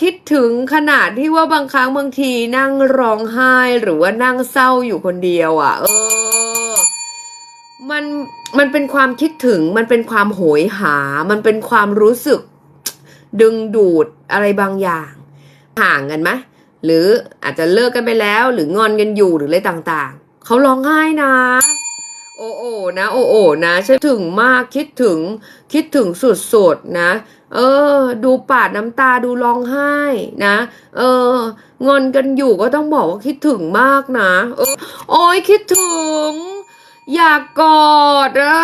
คิดถึงขนาดที่ว่าบางครั้งบางทีนั่งร้องไห้หรือว่านั่งเศร้าอยู่คนเดียวอะ่ะ เออ มันมันเป็นความคิดถึงมันเป็นความโหยหา มันเป็นความรู้สึก ดึงดูดอะไรบางอย่าง ห่างกันไหมหรืออาจจะเลิกกันไปแล้ว หรืองอนกันอยู่หรืออะไรต่างๆเขาร้องไห้นะ นะ โอ้โอนะฉันถึงมากคิดถึงคิดถึงสุดๆนะ เออ ดูปาดน้ำตาดูร้องไห้นะ เอองอนกันอยู่ก็ต้องบอกว่าคิดถึงมากนะเออโอ้ยคิดถึง อยากกอดอะ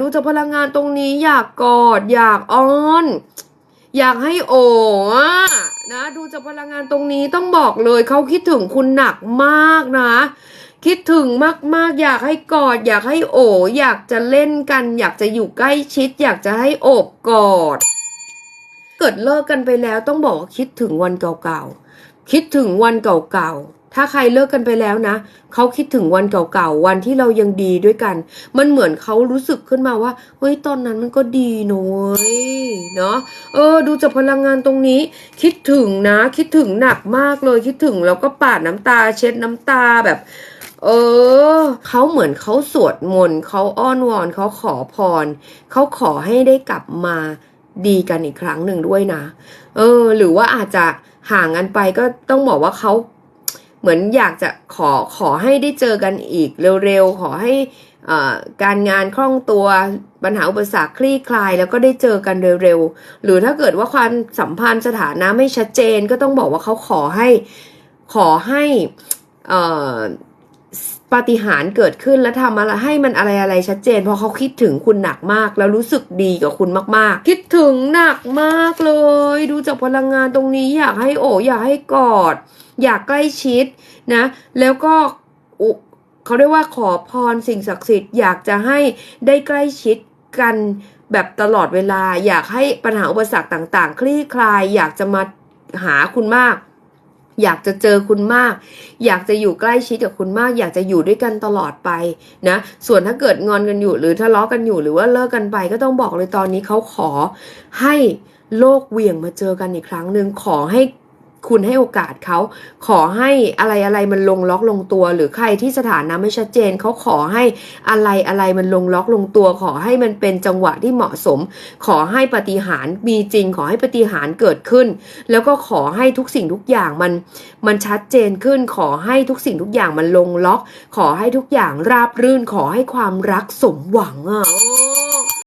ดูจากพลังงานตรงนี้ อยากกอด อยากอ้อน อยากให้โออะนะดูจากพลังงานตรงนี้ต้องบอกเลยเขาคิดถึงคุณหนักมากนะ คิดถึงมากๆ อยากให้กอด อยากให้โอบอยากจะเล่นกัน อยากจะอยู่ใกล้ชิด อยากจะให้โอบกอด เกิดเลิกกันไปแล้วต้องบอกคิดถึงวันเก่าๆ คิดถึงวันเก่าๆ ถ้าใครเลิกกันไปแล้วนะ เขาคิดถึงวันเก่าๆ วันที่เรายังดีด้วยกัน มันเหมือนเขารู้สึกขึ้นมาว่า เฮ้ย ตอนนั้นมันก็ดีนะเว้ยเนาะ เออ ดูจากพลังงานตรงนี้ คิดถึงนะ คิดถึงหนักมากเลย คิดถึงแล้วก็ปาดน้ำตา เช็ดน้ำตาแบบ เออ เขาเหมือนเขาสวดมนต์เขาอ้อนวอนเขาขอพร เขาขอให้ได้กลับมาดีกันอีกครั้งหนึ่งด้วยนะ เออ หรือว่าอาจจะห่างกันไปก็ต้องบอกว่าเขาเหมือนอยากจะขอขอให้ได้เจอกันอีกเร็วๆ ขอให้อ่าการงานคล่องตัวปัญหาอุปสรรคคลี่คลาย แล้วก็ได้เจอกันเร็วๆ หรือถ้าเกิดว่าความสัมพันธ์สถานะไม่ชัดเจนก็ต้องบอกว่าเขาขอให้ขอให้อ่อ ปาฏิหาริย์เกิดขึ้นแล้วทำอะไรให้มันอะไรอะไรชัดเจน เพราะเขาคิดถึงคุณหนักมาก แล้วรู้สึกดีกับคุณมากๆ คิดถึงหนักมากเลย ดูจากพลังงานตรงนี้อยากให้โอบอยากให้กอด อยากใกล้ชิดนะ แล้วก็เขาเรียกว่าขอพรสิ่งศักดิ์สิทธิ์อยากจะให้ได้ใกล้ชิดกันแบบตลอดเวลา อยากให้ปัญหาอุปสรรคต่าง ๆ คลี่คลาย อยากจะมาหาคุณมาก อยากจะเจอคุณมาก อยากจะอยู่ใกล้ชิดกับคุณมาก อยากจะอยู่ด้วยกันตลอดไปนะ ส่วนถ้าเกิดงอนกันอยู่ หรือทะเลาะกันอยู่หรือว่าเลิกกันไป ก็ต้องบอกเลยตอนนี้เขาขอให้โลกเวี่ยงมาเจอกันอีกครั้งหนึ่งขอให้ คุณให้โอกาสเขาขอให้อะไรอะไรมันลงล็อกลงตัว หรือใครที่สถานะไม่ชัดเจนเขาขอให้อะไรอะไรมันลงล็อกลงตัว ขอให้มันเป็นจังหวะที่เหมาะสม ขอให้ปฏิหารมีจริง ขอให้ปฏิหารเกิดขึ้น แล้วก็ขอให้ทุกสิ่งทุกอย่างมันมันชัดเจนขึ้น ขอให้ทุกสิ่งทุกอย่างมันลงล็อก ขอให้ทุกอย่างราบรื่น ขอให้ความรักสมหวังอะ